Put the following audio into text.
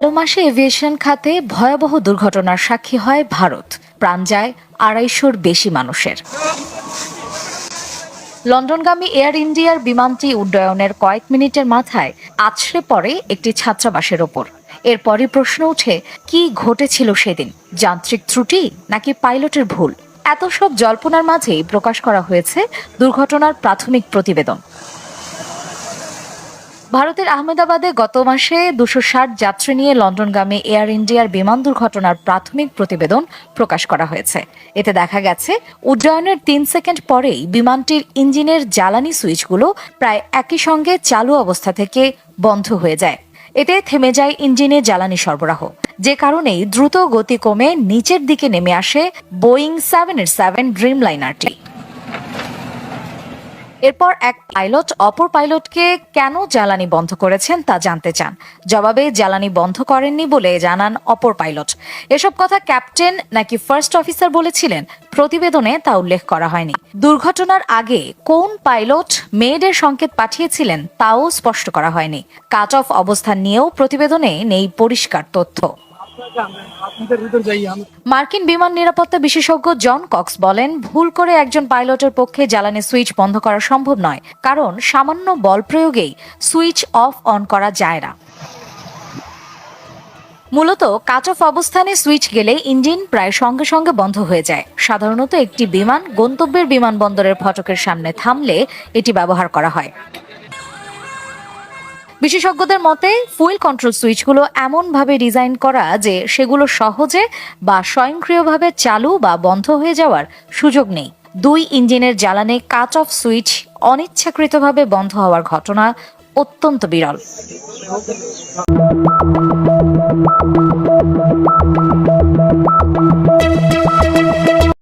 গত মাসে এভিয়েশন খাতে ভয়াবহ দুর্ঘটনার সাক্ষী হয় ভারত। প্রাণ যায় আড়াইশোর বেশি মানুষের। লন্ডনগামী এয়ার ইন্ডিয়ার বিমানটি উড্ডয়নের কয়েক মিনিটের মাথায় আছড়ে পড়ে একটি ছাত্রাবাসের ওপর। এরপরই প্রশ্ন ওঠে, কি ঘটেছিল সেদিন? যান্ত্রিক ত্রুটি নাকি পাইলটের ভুল? এত সব জল্পনার মাঝেই প্রকাশ করা হয়েছে দুর্ঘটনার প্রাথমিক প্রতিবেদন। ভারতের আহমেদাবাদে গত মাসে দুশো ষাট যাত্রী নিয়ে লন্ডনগামী এয়ার ইন্ডিয়ার বিমান দুর্ঘটনার প্রাথমিক প্রতিবেদন প্রকাশ করা হয়েছে। এতে দেখা গেছে, উড্ডয়নের তিন সেকেন্ড পরেই বিমানটির ইঞ্জিনের জ্বালানি সুইচগুলো প্রায় একই সঙ্গে চালু অবস্থা থেকে বন্ধ হয়ে যায়। এতে থেমে যায় ইঞ্জিনে জ্বালানি সরবরাহ। যে কারণেই দ্রুত গতি কমে নিচের দিকে নেমে আসে বোয়িং সেভেন এর সেভেন এরপর এক পাইলট অপর পাইলটকে কেন জ্বালানি বন্ধ করেছেন তা জানতে চান। জবাবে জ্বালানি বন্ধ করেননি বলে জানান অপর পাইলট। এসব কথা ক্যাপ্টেন নাকি ফার্স্ট অফিসার বলেছিলেন প্রতিবেদনে তা উল্লেখ করা হয়নি। দুর্ঘটনার আগে কোন পাইলট মেয়েদের সংকেত পাঠিয়েছিলেন তাও স্পষ্ট করা হয়নি। কাট অফ অবস্থান নিয়েও প্রতিবেদনে নেই পরিষ্কার তথ্য। মার্কিন বিমান নিরাপত্তা বিশেষজ্ঞ জন কক্স বলেন, ভুল করে একজন পাইলটের পক্ষে জ্বালানি সুইচ বন্ধ করা সম্ভব নয়, কারণ সামান্য বল প্রয়োগেই সুইচ অফ অন করা যায় না। মূলত কাট অফ অবস্থানে সুইচ গেলে ইঞ্জিন প্রায় সঙ্গে সঙ্গে বন্ধ হয়ে যায়। সাধারণত একটি বিমান গন্তব্যের বিমানবন্দরের ফটকের সামনে থামলে এটি ব্যবহার করা হয়। বিশেষজ্ঞদের মতে, ফুয়েল কন্ট্রোল সুইচগুলো এমনভাবে ডিজাইন করা যে সেগুলো সহজে বা স্বয়ংক্রিয়ভাবে চালু বা বন্ধ হয়ে যাওয়ার সুযোগ নেই। দুই ইঞ্জিনের জ্বালানে কাট অফ সুইচ অনিচ্ছাকৃতভাবে বন্ধ হওয়ার ঘটনা অত্যন্ত বিরল।